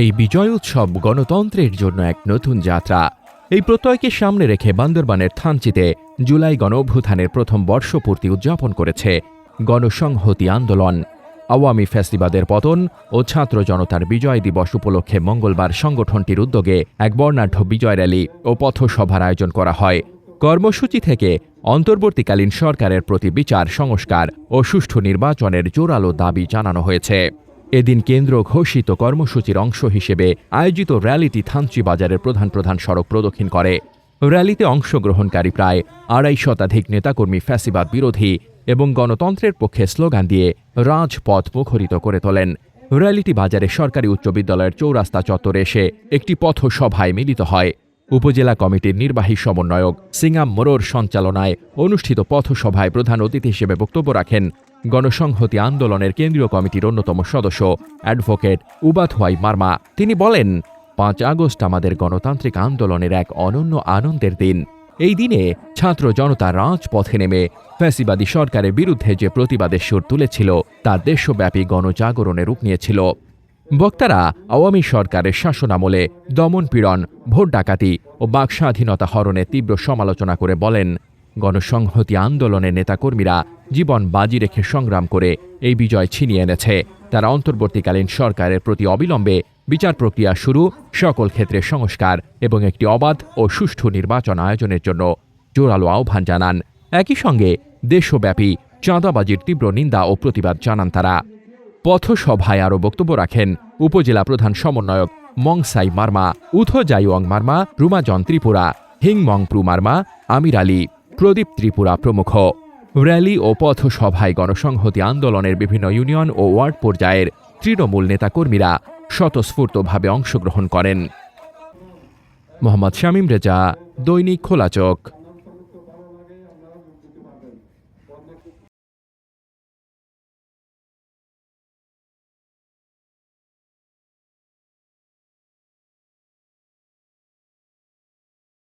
এই বিজয় উৎসব গণতন্ত্রের জন্য এক নতুন যাত্রা। এই প্রত্যয়কে সামনে রেখে বান্দরবানের থানচিতে জুলাই গণঅভ্যুত্থানের প্রথম বর্ষপূর্তি উদযাপন করেছে গণসংহতি আন্দোলন। আওয়ামী ফ্যাসিবাদের পতন ও ছাত্র জনতার বিজয় দিবস উপলক্ষে মঙ্গলবার সংগঠনটির উদ্যোগে এক বর্ণাঢ্য বিজয় র্যালি ও পথসভার আয়োজন করা হয়। কর্মসূচি থেকে অন্তর্বর্তীকালীন সরকারের প্রতি বিচার, সংস্কার ও সুষ্ঠু নির্বাচনের জোরালো দাবি জানানো হয়েছে। এদিন কেন্দ্র ঘোষিত কর্মসূচির অংশ হিসেবে আয়োজিত র্যালিটি থানচি বাজারের প্রধান প্রধান সড়ক প্রদক্ষিণ করে। র্যালিতে অংশগ্রহণকারী প্রায় আড়াই শতাধিক নেতাকর্মী ফ্যাসিবাদ বিরোধী এবং গণতন্ত্রের পক্ষে স্লোগান দিয়ে রাজপথ মুখরিত করে তোলেন। র্যালিটি বাজারে সরকারি উচ্চ বিদ্যালয়ের চৌরাস্তা চত্বরে এসে একটি পথসভায় মিলিত হয়। উপজেলা কমিটির নির্বাহী সমন্বয়ক সিঙ্গাম মোরোর সঞ্চালনায় অনুষ্ঠিত পথসভায় প্রধান অতিথি হিসেবে বক্তব্য রাখেন গণসংহতি আন্দোলনের কেন্দ্রীয় কমিটির অন্যতম সদস্য, অ্যাডভোকেট উবাথওয়াই মার্মা। তিনি বলেন, পাঁচ আগস্ট আমাদের গণতান্ত্রিক আন্দোলনের এক অনন্য আনন্দের দিন। এই দিনে ছাত্র জনতা রাজপথে নেমে ফ্যাসিবাদী সরকারের বিরুদ্ধে যে প্রতিবাদের সুর তুলেছিল, তা দেশব্যাপী গণজাগরণে রূপ নিয়েছিল। বক্তারা আওয়ামী সরকারের শাসনামলে দমনপীড়ন ভোট ডাকাতি ও বাক স্বাধীনতা হরণের তীব্র সমালোচনা করে বলেন, গণসংহতি আন্দোলনের নেতাকর্মীরা জীবন বাজি রেখে সংগ্রাম করে এই বিজয় ছিনিয়ে এনেছে। তারা অন্তর্বর্তীকালীন সরকারের প্রতি অবিলম্বে বিচার প্রক্রিয়া শুরু, সকল ক্ষেত্রে সংস্কার এবং একটি অবাধ ও সুষ্ঠু নির্বাচন আয়োজনের জন্য জোরালো আহ্বান জানান। একই সঙ্গে দেশব্যাপী চাঁদাবাজির তীব্র নিন্দা ও প্রতিবাদ জানান তারা। পথসভায় আরও বক্তব্য রাখেন উপজেলা প্রধান সমন্বয়ক মংসাই মার্মা, উথো জাইওয়াং মার্মা, রুমাজন ত্রিপুরা, হিংমংপ্রু মার্মা, আমির আলী, প্রদীপ ত্রিপুরা প্রমুখ। র্যালি ও পথসভায় গণসংহতি আন্দোলনের বিভিন্ন ইউনিয়ন ও ওয়ার্ড পর্যায়ের তৃণমূল নেতাকর্মীরা স্বতঃস্ফূর্তভাবে অংশগ্রহণ করেন। মোহাম্মদ শামীম রেজা, দৈনিক খোলা চোখ